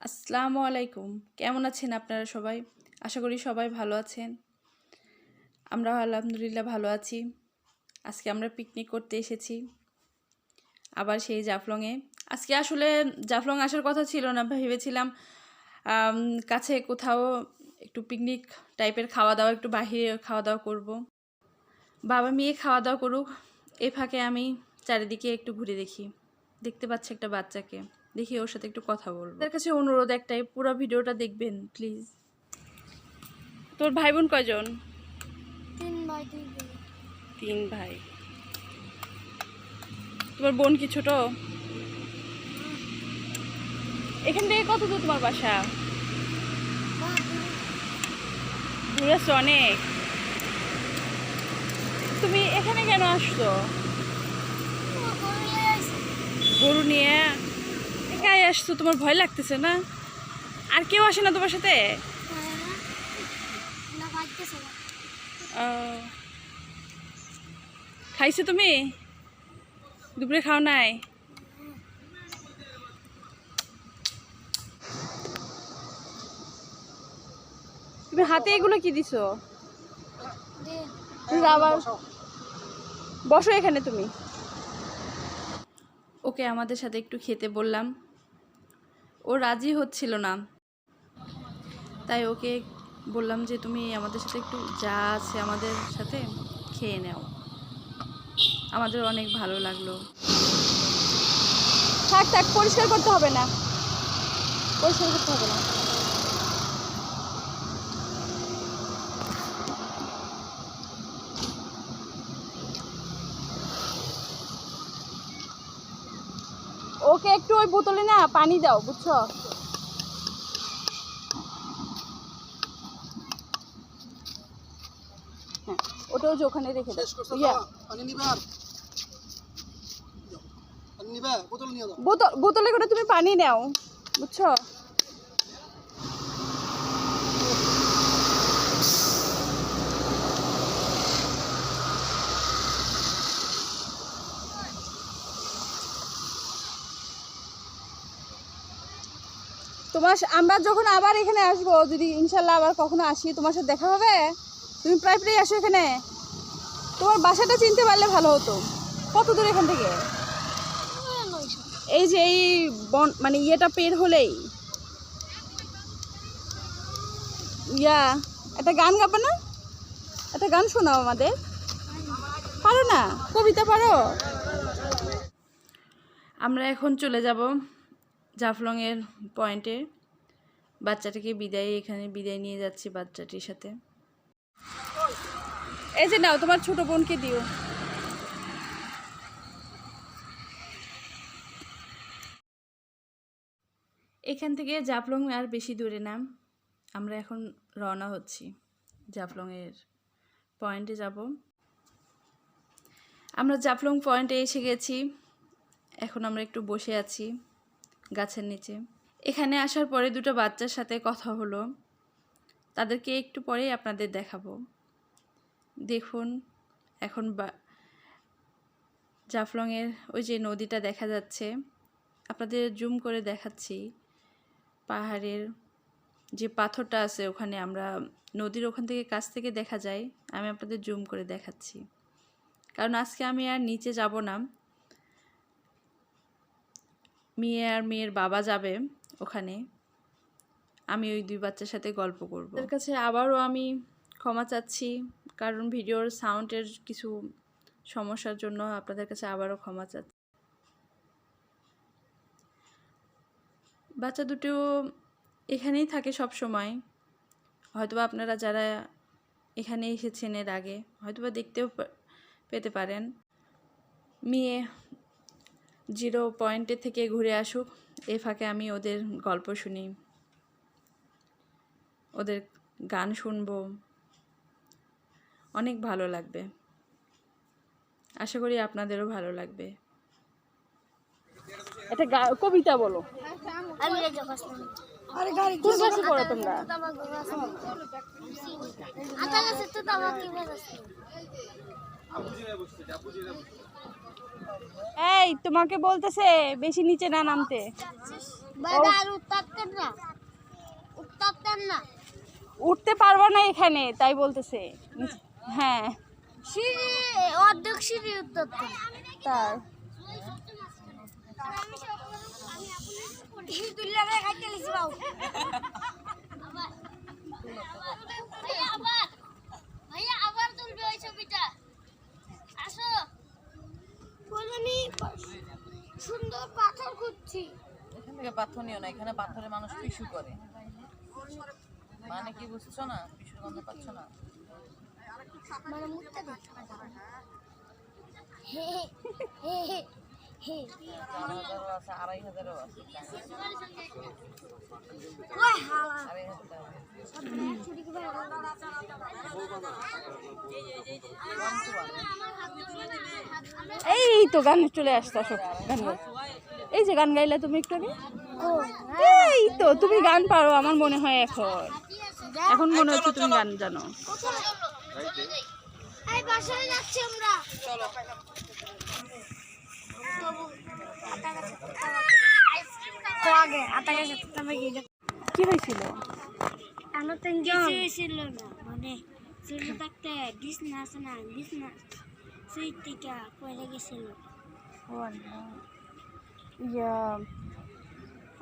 আসসালামু আলাইকুম। কেমন আছেন আপনারা সবাই? আশা করি সবাই ভালো আছেন। আমরা আলহামদুলিল্লাহ ভালো আছি। আজকে আমরা পিকনিক করতে এসেছি। আবার সেই জাফলংয়ে। আজকে আসলে জাফলং আসার কথা ছিল না, ভেবেছিলাম কাছে কোথাও একটু পিকনিক টাইপের খাওয়া দাওয়া একটু বাহিরে খাওয়া দাওয়া করব। বাবা মেয়ে খাওয়া দাওয়া করুক। এ ফাঁকে আমি চারিদিকে একটু ঘুরে দেখি। দেখতে পাচ্ছি একটা বাচ্চাকে। দেখি ওর সাথে একটু কথা বলব। তার কাছে অনুরোধ একটাই পুরো ভিডিওটা দেখবেন প্লিজ তোর ভাই বোন কয়জন? তিন দুই তিন ভাই। তোমার বোন কি ছোট? এখান থেকে কত দূর তোমার বাসা। দূরে অনেক। তুমি এখানে কেন আসছো। গরু নিয়ে একাই আসছো তোমার ভয় লাগতেছে না? আর কেউ আসে না তোমার সাথে? খাইছো তুমি? দুপুরে খাও নাই? তুমি হাতে এগুলো কি দিছো। বসো এখানে তুমি। ওকে আমাদের সাথে একটু খেতে বললাম। ও রাজি হচ্ছিল না। তাই ওকে বললাম যে, তুমি আমাদের সাথে একটু যা আছে আমাদের সাথে খেয়ে নাও। আমাদের অনেক ভালো লাগল। থাক থাক, পরিষ্কার করতে হবে না। পরিষ্কার করতে হবে না। ওকে একটু ওই বোতলে না পানি দাও বুঝছ? হ্যাঁ ওটা যে ওখানে রেখে দাও। বোতলে করে তুমি পানি নাও বুঝছ? তোমার আমরা যখন আবার এখানে আসব, যদি ইনশাল্লাহ আবার কখনো আসি, তোমার সাথে দেখা হবে? তুমি প্রায় প্রায় আসো এখানে। তোমার বাসাটা চিনতে পারলে ভালো হতো। কত দূর এখান থেকে? এই যে এই বন মানে ইয়েটা পের হলেই। ইয়া, একটা গান গাবে না? একটা গান শোনাও আমাদের। পারো না? কবিতা পারো? আমরা এখন চলে যাব। জাফলংয়ের পয়েন্টে বাচ্চাটাকে বিদায়, এখানে বিদায় নিয়ে যাচ্ছি বাচ্চাটির সাথে। এই যে নাও, তোমার ছোট বোনকে দিও। এখান থেকে জাফলং আর বেশি দূরে না। আমরা এখন রওনা হচ্ছি জাফলংয়ের পয়েন্টে যাব। আমরা জাফলং পয়েন্টে এসে গেছি। এখন আমরা একটু বসে আছি। গাছের নিচে। এখানে আসার পরে দুটো বাচ্চার সাথে কথা হলো। তাদেরকে একটু পরেই আপনাদের দেখাবো। দেখুন, এখন জাফলংয়ের ওই যে নদীটা দেখা যাচ্ছে। আপনাদের জুম করে দেখাচ্ছি। পাহাড়ের যে পাথরটা আছে ওখানে আমরা নদীর ওখান থেকে কাছ থেকে দেখা যায়। আমি আপনাদের জুম করে দেখাচ্ছি। কারণ আজকে আমি আর নিচে যাব না। মেয়ে আর মেয়ের বাবা যাবে ওখানে, আমি ওই দুই বাচ্চার সাথে গল্প করব। ওদের কাছে আবারও আমি ক্ষমা চাচ্ছি, কারণ ভিডিওর সাউন্ডের কিছু সমস্যার জন্য আপনাদের কাছে আবারও ক্ষমা চাচ্ছি। বাচ্চা দুটো এখানেই থাকে সব সময় হয়তোবা আপনারা যারা এখানে এসেছেন এর আগে, হয়তোবা দেখতেও পেতে পারেন। মেয়ে জিরো পয়েন্টে থেকে ঘুরে আসুক। এ ফাঁকে আমি ওদের গল্প শুনি। ওদের গান শুনব। অনেক ভালো লাগবে। আশা করি আপনাদেরও ভালো লাগবে। একটা কবিতা বলো। কোন ক্লাসে পড়ো তোমরা? আছে। আতা গাছের তো কি? এই তোমাকে বলতেছে বেশি নিচে না নামতে। উঠতে পারব না এখানে তাই বলতেছে। হ্যাঁ। অর্ধেক সিঁড়ি উত্তাপতেন। তাই। তুললে খাইতে লিছি বাবু ভাইয়া আবার ভাইয়া আবার তুলবে ওই ছবিটা আসো বলনি সুন্দর পাথর খুঁজছি নিও না এখানে পাথরে মানুষ পিছু করে। মানে কি বুঝছ না? পিছুর গন্ধ পাচ্ছ না? মানে আড়াই হাজারও আছে। আড়াই হাজার এই তো গান চলে আসতো গান এই যে গান গাইলে তুমি একটু আগে। এই তো তুমি গান পারো আমার মনে হয় এখন। এখন মনে হচ্ছে তুমি গান জানো। কি হয়েছিল? আমরা তো কিছুই না মানে ছোট থাকতে বিছনা আছে না বিছনা সেই থেকে পড়ে গেছিল। ইয়া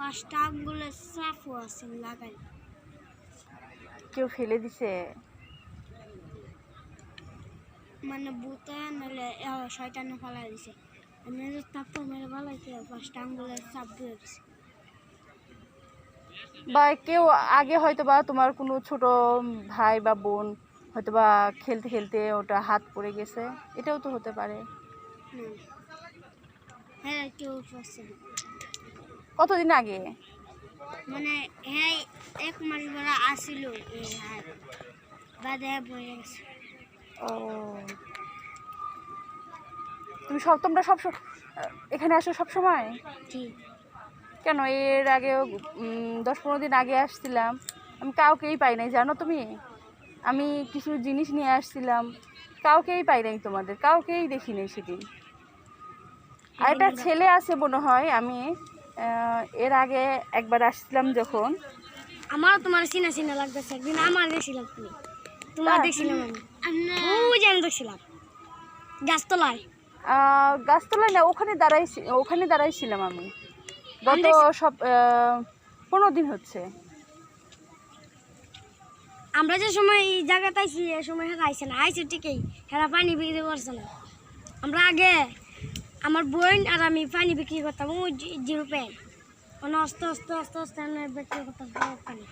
পাঁচটা আঙ্গুলের সাফও আছে লাগাই। কেউ ফেলে দিছে? মানে বুতে নাহলে শয়তানে ফালাই দিছে। যে তাপ্পা মেরে ফালাইছে পাঁচটা আঙ্গুলের সাপ দিয়ে দিছে। বা কেউ আগে হয়তো বা তোমার কোনো ছোট ভাই বা বোন হয়তো বা খেলতে খেলতে ওটা হাত পড়ে গেছে। এটাও তো হতে পারে। হ্যাঁ কেউ কতদিন আগে? মানে হ্যাঁ এক মাস বেলা আসিল বাদে গেছে। ও। তুমি সব তোমরা সব এখানে আসো সব সময়? কেন? এর আগে দশ পনেরো দিন আগে আসছিলাম। আমি কাউকেই পাই নাই জানো তুমি? আমি কিছু জিনিস নিয়ে আসছিলাম। কাউকেই পাই নাই তোমাদের কাউকেই দেখি নাই সেদিন। আর একটা ছেলে আছে মনে হয় আমি এর আগে একবার আসছিলাম যখন। আমারও তোমার চিনা চিনা লাগতেছে একদিন আমার দেখছিলাম তুমি। তোমার দেখছিলাম আমি। যেন দেখছিলাম। গাছতলায়। গাছতলায় না ওখানে দাঁড়াই ওখানে দাঁড়াইছিলাম আমি। গত সব পনেরো দিন হচ্ছে। আমরা যে সময় এই জায়গাতে আইছি এ সময় হেরা আইছে না। আইছে ঠিকই হেরা পানি বিক্রি করছে না। আমরা আগে আমার বোন আর আমি পানি বিক্রি করতাম ওই জিরো প্যান মানে আস্তে আস্তে আস্তে আস্তে আমরা বিক্রি করতাম পানি।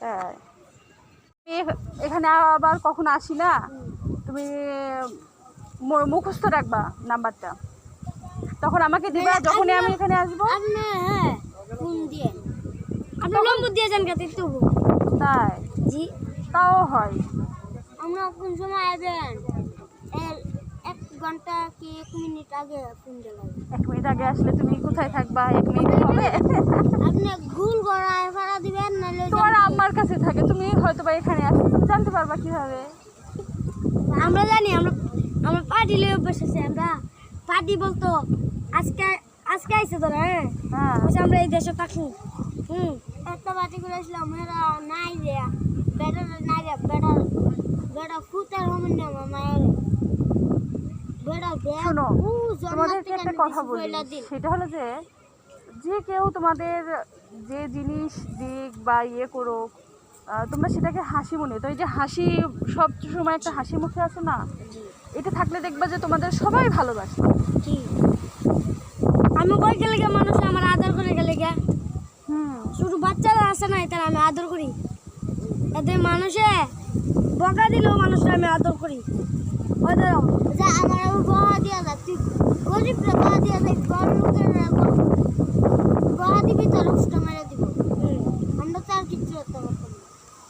তাই। এখানে আবার কখন আসি না? তুমি মুখস্থ রাখবা নাম্বারটা। তখন আমাকে দিবা যখনই আমি এখানে আসব। হ্যাঁ ফোন দিয়ে। আপনি নম্বর দিয়ে যান কাতে তবু তাই? জি। তাও হয়। আমরা কোন সময় আসবেন? ঘণ্টা কি এক মিনিট আগে ফোন দিলাম এক মিনিট আগে আসলে তুমি কোথায় থাকবা? এক মিনিট হবে। আপনি ঘুল গড়ায় ভাড়া দিবেন নাহলে তোমার আম্মার কাছে থাকে তুমি হয়তো বা এখানে আসো তুমি জানতে পারবা কীভাবে? আমরা জানি আমরা আমরা পার্টি লয়ে বসেছি আমরা। পার্টি বলতো আজকে আজকে আইছে তোরা হ্যাঁ? হ্যাঁ। আমরা এই দেশে থাকি। হুম একটা পার্টি করেছিলাম এরা নাই রে। বেটা নাই রে বেটা বেটা ফুটার হমেন না মায়ের। শোনো তোমাদেরকে একটা কথা বলি সেটা হলো যে যে কেউ তোমাদের যে জিনিস দিক বা ইয়ে করুক তোমরা সেটাকে হাসি মনে তো এই যে হাসি সব সময় একটা হাসি মুখে আসো না এটা থাকলে দেখবা যে তোমাদের সবাই ভালোবাসে। আমি কই গেলে গিয়ে মানুষ আমার আদর করে গেলে গে হুম। শুধু বাচ্চারা আছে না তারা আমি আদর করি। এদের মানুষে বকা দিলেও মানুষরা আমি আদর করি। ওই ধরো যা আমার আবার বকা দিয়া যা তুই গরিব রে দিয়া যাই বড় লোকের রে দিবি তোর উষ্টা মেরে দিব। আমরা তো আর কিছু করতে পারতাম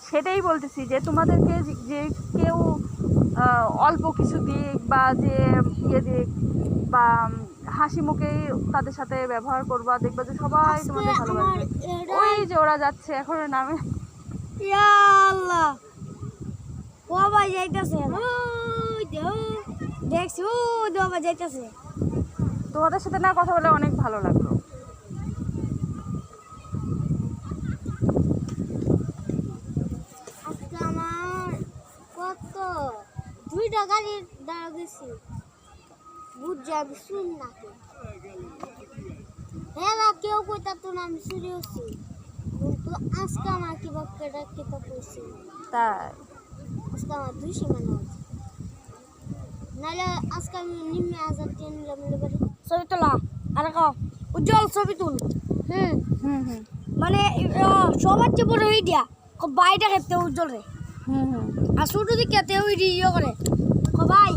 সেটাই বলতেছি যে তোমাদেরকে যে- কেউ অল্প কিছু দিক বা যে ইয়ে দিক বা হাসি মুখেই তাদের সাথে ব্যবহার করবা দেখবা যে সবাই তোমাদের ভালোবাসবে। ওই যে ওরা যাচ্ছে এখন নামে। ইয়া আল্লাহ। ও ভাই যাইতেছে। দেখছি ও দে বাবা যাইতেছে। তোমাদের সাথে না কথা বলে অনেক ভালো লাগল। আজকে আমার কত? দুইটা গাড়ির দাঁড়া গেছি বুঝছে আমি শুন না কেউ না আমি চুরি হচ্ছি। কিন্তু আজকে আমার কি বাক্যটা কিতা করছি তাই? আজকে আমার দুইশো মানে আছে নাহলে আজকে আমি নিম্নে হাজার দিয়ে নিলাম বাড়ি। ছবি তোলা আর কাও উজ্জ্বল ছবি তুল। হুম। হুম হুম। মানে সবার চেয়ে বড় এই দিয়া বাইটা খেতে উজ্জ্বল রে। হুম হুম। আর ছোট দিকে তেও ইয়ে করে। ভাই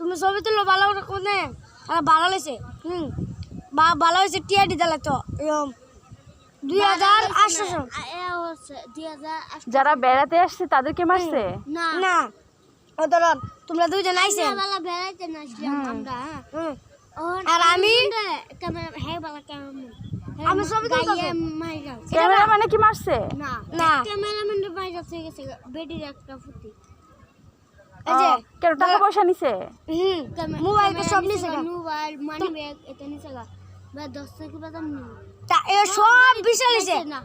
তুমি ছবি তুলো ভালো করে কোনে আর ভালো হয়েছে হুম। বা ভালো হয়েছে টিয়াডি দিলে তো দুই হাজার আটশো যারা বেড়াতে আসছে তাদেরকে মারছে? না। না। ও ধরুন তোমরা দুইজন আইছে বেড়াইতে নাচলাম আমরা। হ্যাঁ। আর আমি আমি তুলতেছি ক্যামেরা মানে কি মারছে? না না। ক্যামেরাম্যানের বাইরে থেকে গেছে বেডির একটা ফুটি। এই যে কেন টাকা পয়সা নিছে? মোবাইল সব নিছে গা। মোবাইল মানি ব্যাগ এটা নিছে গা। বা 10 টাকা বাদাম নি এ সব বিশাল নিছে না।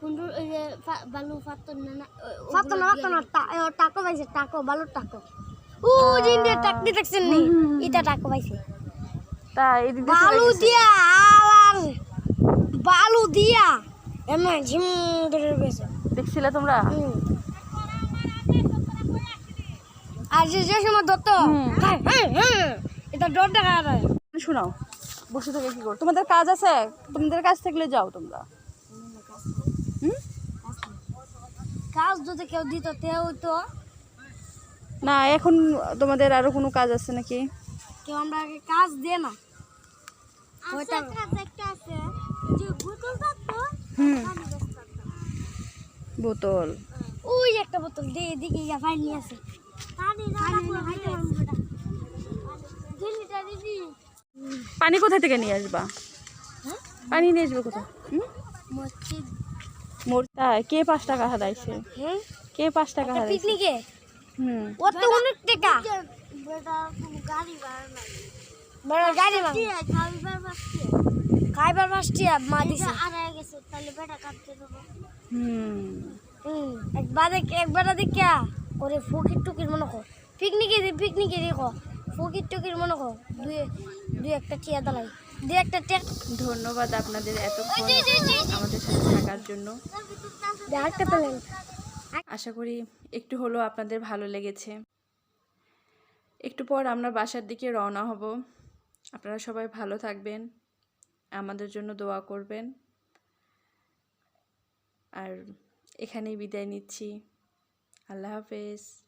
কুন্ডু এই যে ফা- বালু ফাতন না না ফাতন না ফাতন না টা- এ, টাকো। ও টাকনি দেখছেন নি? এটা টাকো পাইছে। তা দিয়ে চলে বালু দিয়া আলার বালু দিয়া। এমন ঝিম ধরে গেছে। দেখছিলে তোমরা? আর যে যে সময় দত্ত এটা ডর দেখা যায়। শোনাও বসে থেকে কি করো তোমাদের কাজ আছে? তোমাদের কাজ থাকলে যাও তোমরা। কাজ যদি কেউ দিত তেও তো না এখন তোমাদের আরও কোনো কাজ আছে নাকি? কেউ আমরা আগে কাজ দিয়ে না। ওইটা কাজ একটা আছে যে বোতল থাকতো হুম। বোতল। ওই একটা বোতল দিয়ে এদিকে ইয়া ফাইল নিয়ে আছে পানি না পানি কোথা থেকে নিয়ে আসবা? পানি নিয়ে আসবে কোথা হুম? মসজিদ। মোর তাই কে পাঁচ টাকা হারাইছে? হ্যাঁ? কে পাঁচ টাকা হারাইছে? পিকনিকে হুম। ও তো অনেক টাকা। বেটা কোনো গাড়ি খাইবার বাসটি মা দিছে। আড়াই গেছে তাহলে বেটা কাটতে দেবো। হুম। হুম একবার একবার দেখিয়া ওরে ফকির টুকির মনে কর। পিকনিকে পিকনিকে দেখো ফকির টুকির মনে কর। দুই দুই একটা টিয়া দালাই। দুই একটা টিয়া ধন্যবাদ আপনাদের এতক্ষণ আমাদের সাথে থাকার জন্য। একটা পেলেন আশা করি একটু হলেও আপনাদের ভালো লেগেছে। একটু পর আমরা বাসার দিকে রওনা হব। আপনারা সবাই ভালো থাকবেন, আমাদের জন্য দোয়া করবেন। আর এখানেই বিদায় নিচ্ছি। আল্লাহ হাফেজ।